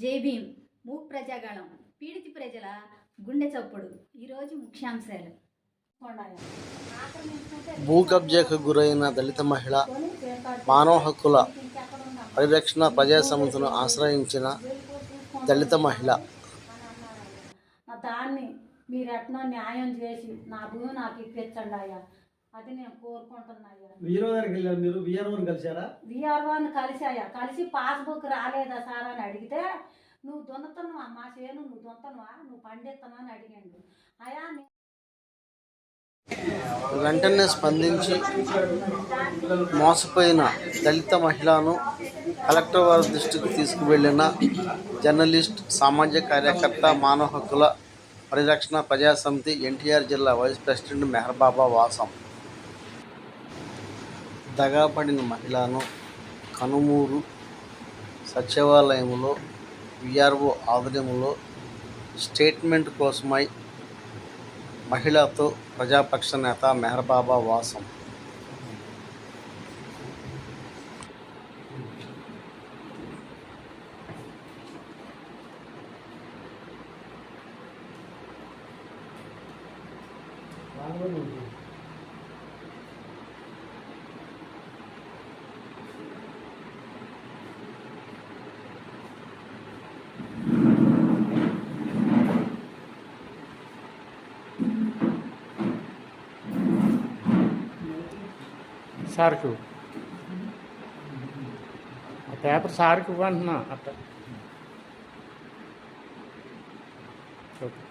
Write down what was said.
జై భీమ్. మూక్ ప్రజాగణం పీడిత ప్రజల గుండె చప్పుడు. ఈరోజు ముఖ్యాంశాలు. భూ కబ్జాకు గురైన దళిత మహిళ మానవ హక్కుల పరిరక్షణ ప్రజా సమితిను ఆశ్రయించిన దళిత మహిళ. నా దాన్ని మీరు ఎట్నో న్యాయం చేసి నా భూమి నాకు ఇప్పించండి అయ్యా. అది నేను కోరుకుంటున్నాయ్యా విఆర్ఓ దగ్గరికి వెళ్ళారు మీరు? విఆర్ఓని కలిశారా? విఆర్ఓని కలిసాయా కలిసి పాస్బుక్ రాలేదా సార్ అని అడిగితే నువ్వు దున్నతున్నావా మా చేను నువ్వు దున్నతున్నావా నువ్వు పండిస్తున్నావు అని అడిగాడు. అయా నే- వెంటనే స్పందించి మోసపోయిన దళిత మహిళను కలెక్టర్ వారి దృష్టికి తీసుకువెళ్ళిన జర్నలిస్ట్ సామాజిక కార్యకర్త మానవ హక్కుల పరిరక్షణ ప్రజా సమితి ఎన్టీఆర్ జిల్లా వైస్ ప్రెసిడెంట్ మెహర్బాబా వాసం. దగాపడిన మహిళను కనుమూరు సచివాలయంలో విఆర్ఓ ఆధ్వర్యంలో స్టేట్మెంట్ కోసమై మహిళతో ప్రజాపక్ష నేత మెహర్బాబా వాసం. సార్కి. ఆ పేపర్ సార్కి ఇవ్వంటున్నా. అట్ట. ఓకే.